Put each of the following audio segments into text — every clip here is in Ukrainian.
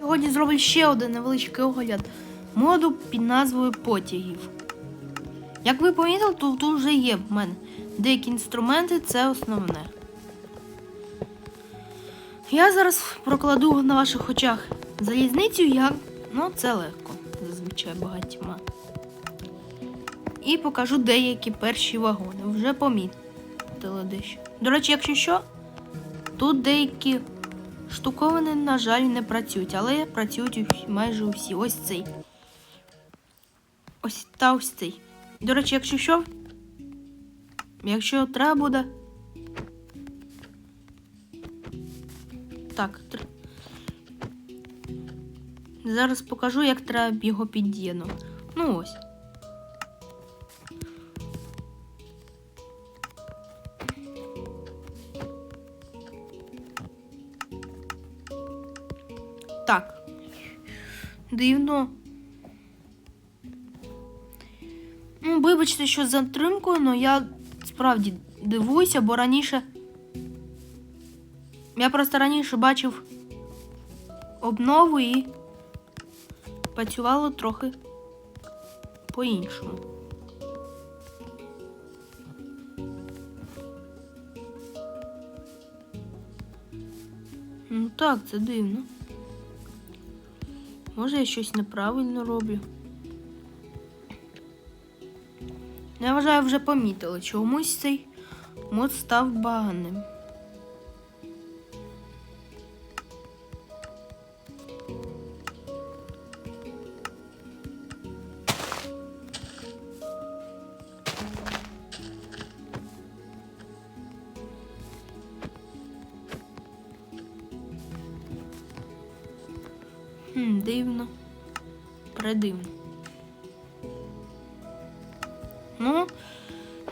Сьогодні зроблю ще один невеличкий огляд моду під назвою потягів. Як ви помітили, то тут вже є в мене деякі інструменти, це основне. Я зараз прокладу на ваших очах залізницю, як. Ну, це легко, зазвичай багатьма. І покажу деякі перші вагони. Вже помітили дещо. До речі, якщо що, тут деякі штуковини, на жаль, не працюють, але працюють майже усі. Ось цей. Ось та ось цей. До речі, якщо що, якщо треба буде. Так. тр- Зараз покажу, як треба його під'єднувати. Ну ось. Так. Дивно. Ну, вибачте, що з затримкою, але я справді дивуюся, бо раніше. Я просто раніше бачив обнову і працювало трохи по-іншому. Ну так, це дивно. Може, я щось неправильно роблю. Я вважаю, вже помітили, чомусь цей мод став баганим. Хм, дивно. Придивно. Ну,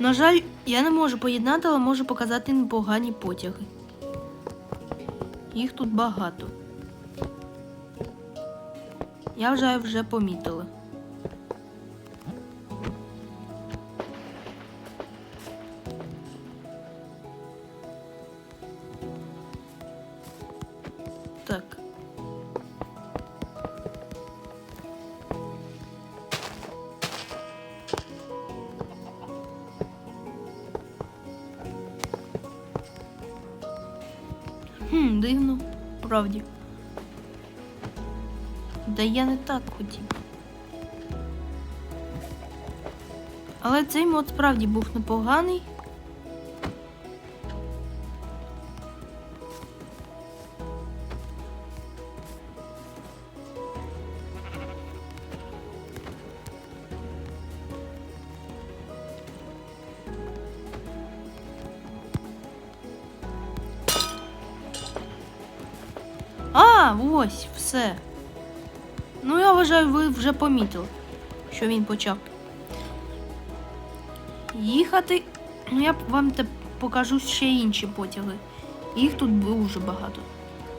на жаль, я не можу поєднати, але можу показати непогані потяги. Їх тут багато. Я вже вже помітила. Хм, дивно, правді. Да я не так хотів. Але цей мод справді був непоганий. Ось, все. Ну, я вважаю, ви вже помітили, що він почав їхати. Ну, я вам покажу ще інші потяги. Їх тут дуже багато.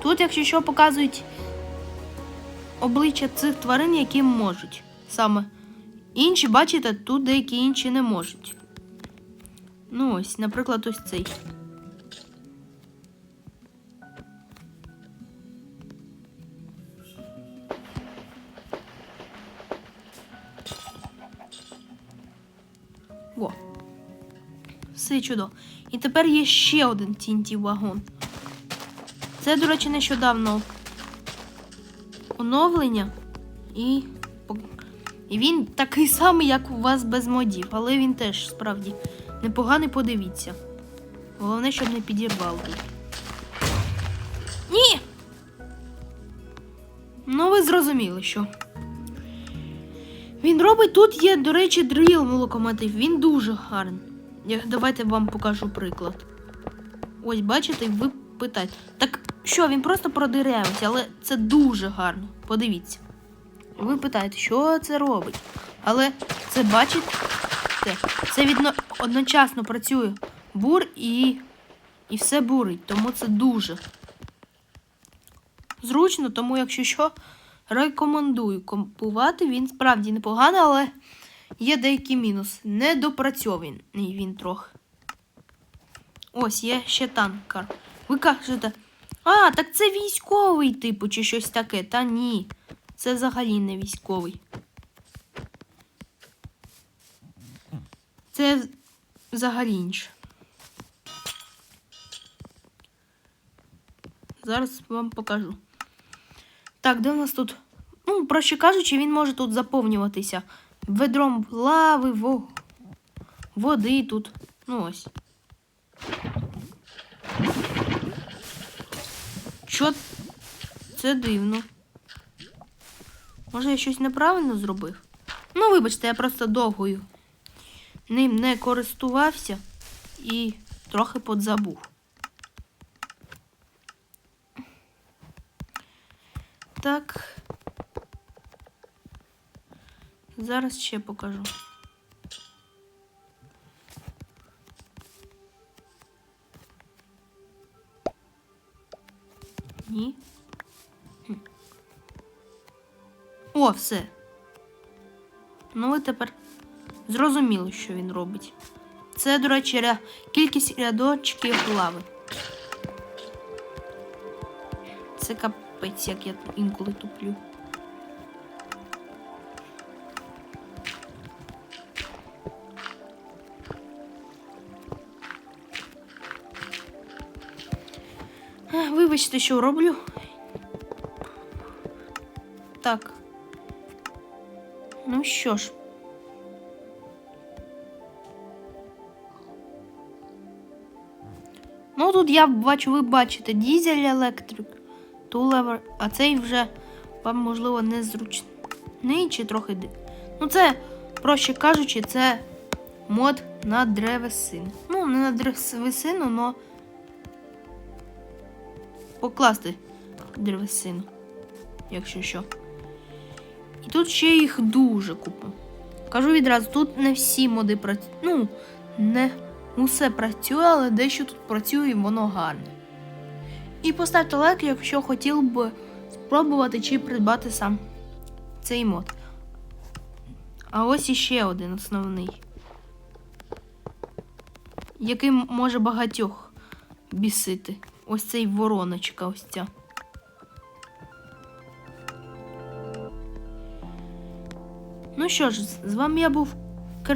Тут, якщо що, показують обличчя цих тварин, які можуть. Саме інші, бачите, тут деякі інші не можуть. Ну ось, наприклад, ось цей. О. Все чудо. І тепер є ще один тінті вагон. Це, до речі, нещодавно оновлення. І, і він такий самий, як у вас без модів, але він теж справді непоганий, подивіться. Головне, щоб не підірвав. Ні! Ну, ви зрозуміли, що. Він робить тут є, до речі, дріл локомотив. Він дуже гарний. Я, давайте вам покажу приклад. Ось, бачите, ви питаєте. Так що, він просто продирявиться, але це дуже гарно. Подивіться. Ви питаєте, що це робить? Але це бачите, це відно, одночасно працює бур і, і все бурить, тому це дуже зручно, тому якщо що, рекомендую купувати. Він справді непоганий, але є деякий мінус. Недопрацьований він трохи. Ось є ще танкар. Ви кажете, А, так це військовий, типу, чи щось таке. Та ні. Це взагалі не військовий. Це взагалі інше. Зараз вам покажу. Так, де у нас тут? Ну, проще кажучи, він може тут заповнюватися ведром лави, во... води тут. Ну ось. Що це дивно? Може, я щось неправильно зробив? Ну, вибачте, я просто довгою ним не користувався і трохи подзабув. Так. Зараз ще покажу. Ні. О, все. Ну, ви тепер зрозуміли, що він робить. Це, до речі, ря... кількість рядочків лави. Це капець, як я інколи туплю. Вибачте, що роблю. Так. Ну що ж. Ну тут я бачу, ви бачите дізель електрик, тулевер, а цей вже вам можливо незручний чи трохи. Ну це, проще кажучи, це мод на древесину. Ну, не на древесину, але покласти древесину, якщо що. І тут ще їх дуже купа. Кажу відразу, тут не всі моди працюють. Ну, не усе працює, але дещо тут працює і воно гарне. І поставте лайк, якщо хотів би спробувати чи придбати сам цей мод. А ось іще один основний, який може багатьох бісити. Ось цей вороночка, ось ця. Ну що ж, з вами я був